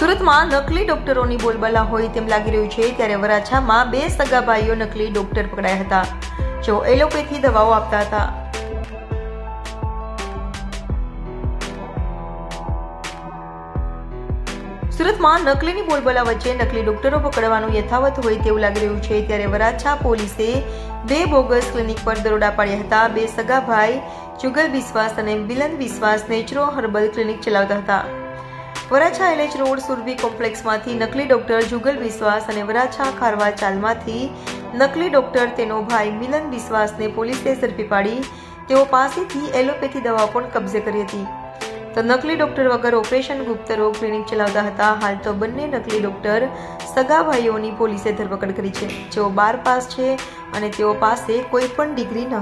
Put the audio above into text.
સુરતમાં નકલી ડોક્ટરોની બોલબાલા હોય તેમ લાગી રહ્યું છે, ત્યારે વરાછામાં બે સગા ભાઈઓ નકલી ડોક્ટર પકડાયા હતા. જેઓ એલોપેથી દવાઓ આપતા હતા. સુરતમાં નકલીની બોલબોલા વચ્ચે નકલી ડોક્ટરો પકડવાનું યથાવત હોય તેવું લાગી રહ્યું છે, ત્યારે વરાછા પોલીસે બે બોગસ ક્લિનિક પર દરોડા પાડ્યા હતા. બે સગા ભાઈ જુગલ વિશ્વાસ અને મિલન વિશ્વાસ નેચરો હર્બલ ક્લિનિક ચલાવતા હતા. વરાછા એલએચ રોડ સુરભી કોમ્પ્લેક્સમાંથી નકલી ડોક્ટર જુગલ વિશ્વાસ અને વરાછા ખારવા ચાલમાંથી નકલી ડોક્ટર તેનો ભાઈ મિલન વિશ્વાસને પોલીસે ઝડપી પાડી. તેઓ પાસેથી એલોપેથી દવાઓ પણ કબજે કરી હતી. તો નકલી ડોક્ટર વગર ઓપરેશન ગુપ્ત રોગ ક્લિનિક ચલાવતા હતા. હાલ તો બંને નકલી ડોક્ટર સગા ભાઈઓની પોલીસે ધરપકડ કરી છે. જેઓ બાર પાસ છે અને તેઓ પાસે કોઈ પણ ડિગ્રી ન